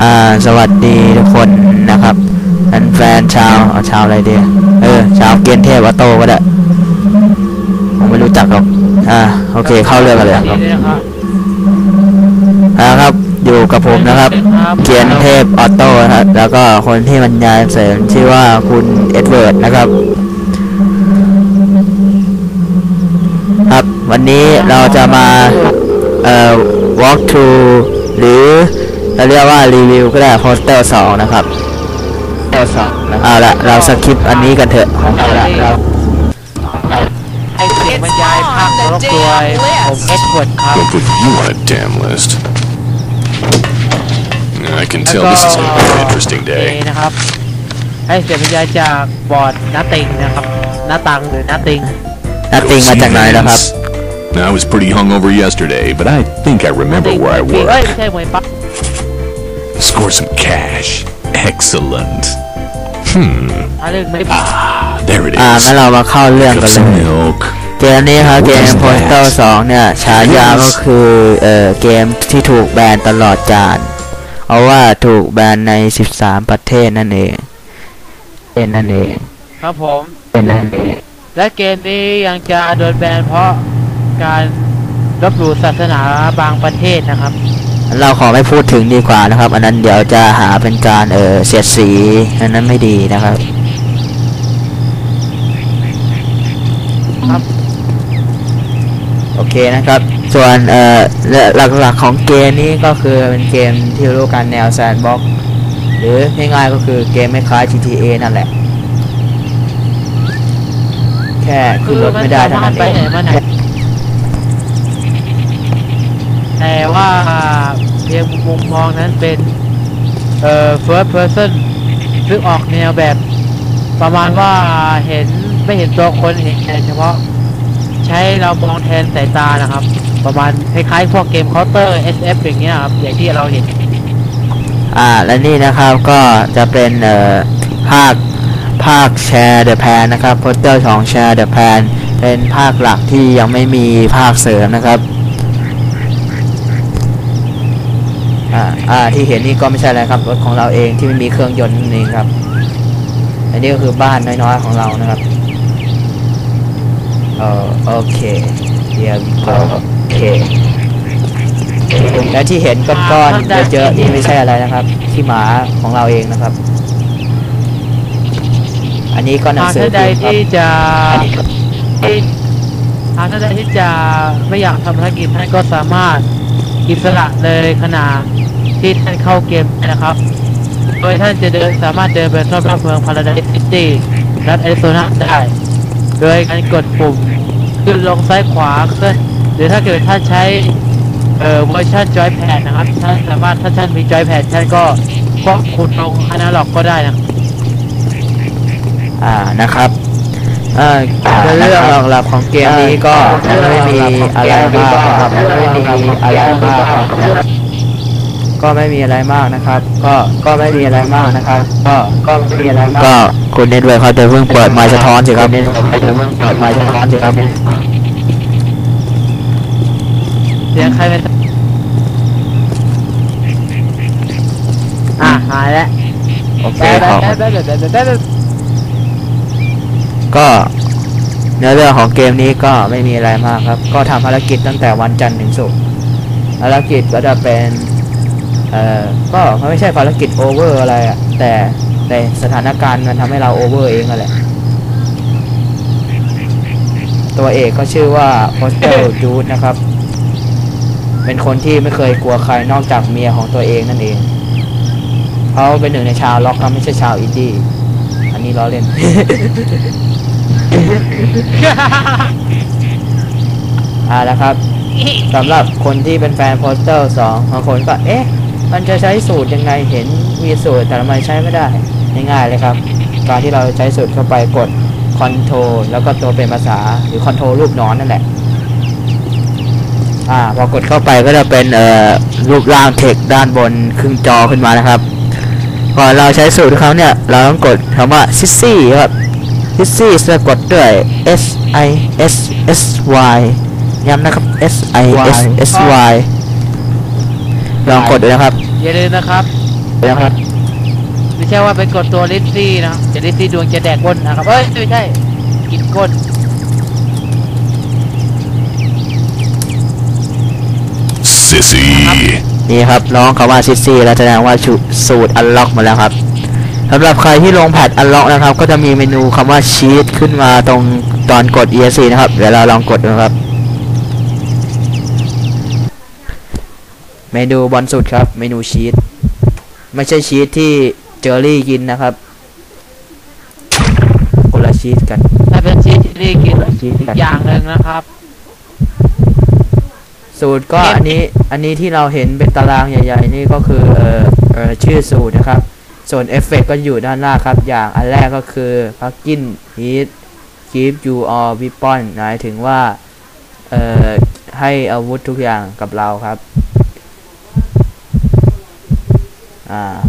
อ่า สวัสดีทุกคนนะครับแฟนๆชาวเอาชาวอะไรดีเออ ชาวเกียนเทพออโต้ก็ได้ ผมไม่รู้จักหรอก อ่า โอเค เข้าเรื่องกันเลยนี่ด้วยนะครับอ่าครับ อยู่กับผมนะครับ เกียนเทพออโต้นะครับ แล้วก็คนที่บรรยายเสริมชื่อว่าคุณเอ็ดเวิร์ดนะครับ ครับ วันนี้เราจะมา เอ่อ walk through หรือเราเรียกว่ารีวิวก็ได้ Hostel 2นะครับเอาละเราสคิปอันนี้กันเถอะเอาละเราไอเสียงบรรยายภาครบตัวยผมเอ็ดเวิร์ดครับ Don't put you on a damn list. I can แล้ว tell ก็ this is gonna be an interesting นี่ day. นะครับไอเสียงบรรยายจากบอร์ดนาติงนะครับนาตังหรือนาติงนัตติงมาจากไหนนะครับ Now, I was pretty hungover yesterday, but I think I remember where I เอ้ย work. ไม่ใช่มวยปั๊บ Score some cash. Excellent. อะไรไม่ Ah, there it อ่า is. งั้นเรามาเข้าเรื่อง Cup กันเล some ย milk. เกมนี้ครับเกม What is Postal that? 2เนี่ยฉายาก็คือเอ่อเกมที่ถูกแบนตลอดกาลเอาว่าถูกแบนใน 13 ประเทศนั่นเองเป็นนั่นเองครับผมเป็นนั่นเองและเกมนี้ยังจะโดนแบนเพราะ การลบหลู่ศาสนาบางประเทศนะครับ เราขอไม่พูดถึงดีกว่านะครับ อันนั้นเดี๋ยวจะหาเป็นการเออเสียดสีอันนั้นไม่ดีนะครับ ครับ โอเคนะครับ ส่วนเออหลักๆของเกมนี้ก็คือเป็นเกมที่รู้กันแนวแซนด์บ็อกหรือง่ายๆก็คือเกมไม่คล้าย GTA นั่นแหละ แค่ขึ้นรถไม่ได้เท่านั้นเอง ไหนมาไหน แต่ว่าเพียงมุมมองนั้นเป็นเอ่อ first person ซึ่งออกแนวแบบ ประมาณว่าเห็นไม่เห็นตัวคนเห็นแต่เฉพาะ ใช้เรามองแทนสายตานะครับ ประมาณคล้ายๆพวกเกมเคาน์เตอร์ SF อย่างเงี้ยครับอย่างที่เราเห็น อ่าและนี่นะครับก็จะเป็นเอ่อภาคภาคแชร์เดอะแพนนะครับโปสเตอร์ของแชร์เดอะแพนเป็นภาคหลักที่ยังไม่มีภาคเสริมนะครับ อ่าอ่าที่เห็นนี่ก็ไม่ใช่อะไรครับรถของเราเองที่ไม่มีเครื่องยนต์นั่นเองครับ อันนี้ก็คือบ้านน้อยๆของเรานะครับเออโอเคเดี๋ยวโอเคและที่เห็นก้อนๆเยอะๆนี่ไม่ใช่อะไรนะครับที่หมาของเราเองนะครับ อันนี้ก็หนังสือท่านใดพิมพ์ครับที่จะที่หากท่านใดที่จะไม่อยากทำภารกิจท่านก็สามารถอิสระเลยขณะ ที่ท่านเข้าเกมนะครับ โดยท่านจะเดินสามารถเดินไปรอบๆเมืองพาราไดซิตี้รัฐแอริโซนาได้ โดยการกดปุ่มขึ้นลงซ้ายขวาเคลื่อนหรือถ้าเกิดท่านใช้เอ่อเวอร์ชันจอยแพดนะครับท่านสามารถถ้าท่านมีจอยแพดท่านก็ควบคุมลงอนาล็อกก็ได้นะอ่านะครับเอ่อเรื่องหลักๆของเกมนี้ก็ไม่มีอะไรมากนะครับไม่มีอะไรมากครับ ก็ไม่มีอะไรมากนะครับ ก็ก็ไม่มีอะไรมากนะครับ ก็ก็ไม่มีอะไรมากก็คุณเน็ตเวิร์เขาจะเพิ่งเปิดไมค์สะท้อนสิครับเขาจะเพิ่งเปิดไมค์สะท้อนสิครับเสียงใครเป็นอะหายแล้วโอเคแบ๊ะขอแบ๊ะแบ๊ะแบ๊ะแบ๊ะแบ๊ะแบ๊ะก็เนื้อเรื่องของเกมนี้ก็ไม่มีอะไรมากครับ ก็ทำภารกิจตั้งแต่วันจันทร์ถึงศุกร์ภารกิจก็จะเป็น เออก็มันไม่ใช่ภารกิจโอเวอร์อะไรอะแต่แต่สถานการณ์มันทำให้เราโอเวอร์เองนั่นแหละ ตัวเอกก็ชื่อว่า Postal Jude นะครับ เป็นคนที่ไม่เคยกลัวใครนอกจากเมียของตัวเองนั่นเองเขาเป็นหนึ่งในชาวล็อกครับไม่ใช่ชาวอินดี้อันนี้ล้อเล่น อ่าแล้วครับสำหรับคนที่เป็นแฟนโปสเตอร์สองบางคนก็เอ๊ะ มันจะใช้สูตรยังไงเห็นมีสูตรแต่ทำไมใช้ไม่ได้ง่ายๆเลยครับ การที่เราใช้สูตรเข้าไปกดคอนโทรแล้วก็ตัวเป็นภาษาหรือคอนโทรรูปนอนนั่นแหละอ่าพอกดเข้าไปก็จะเป็นเอ่อรูปร่างเทคด้านบนครึ่งจอขึ้นมานะครับพอเราใช้สูตรเขาเนี่ย เราต้องกดคำว่า sissy ครับ sissy สะกดด้วย s i s s y ย้ำนะครับ s i s s y ลองกดดูนะครับอย่าลืมนะครับนะครับ ไม่ใช่ว่าไปกดตัวลิซซี่นะเดี๋ยวลิซซี่ดวงจะแดกก้นนะครับเอ้ยไม่ใช่กินก้น Sissy. นี่ครับร้องคำว่าซิซี่แล้วแสดงว่าชุสูตรอันล็อกมาแล้วครับสำหรับใครที่ลงแพทอันล็อกนะครับ ก็จะมีเมนูคำว่าชีตขึ้นมาตรงตอนกด ESC นะครับเดี๋ยวเราลองกดดูครับ เมนูบนสุดครับ เมนูชีตไม่ใช่ชีตที่เจอรี่กินนะครับคนละชีตกันถ้าเป็นชีสที่นี่กินชีสอีกอย่างหนึ่งนะครับ สูตรก็เกมอันนี้อันนี้ที่เราเห็นเป็นตารางใหญ่ ๆ นี่ก็คือเอ่อเอ่อชื่อสูตรนะครับ ส่วนเอฟเฟกก็อยู่ด้านหน้าครับ อย่างอันแรกก็คือ plugin heat keep you all weapon หมายถึงว่าเอ่อให้อาวุธทุกอย่างกับเราครับ อ่า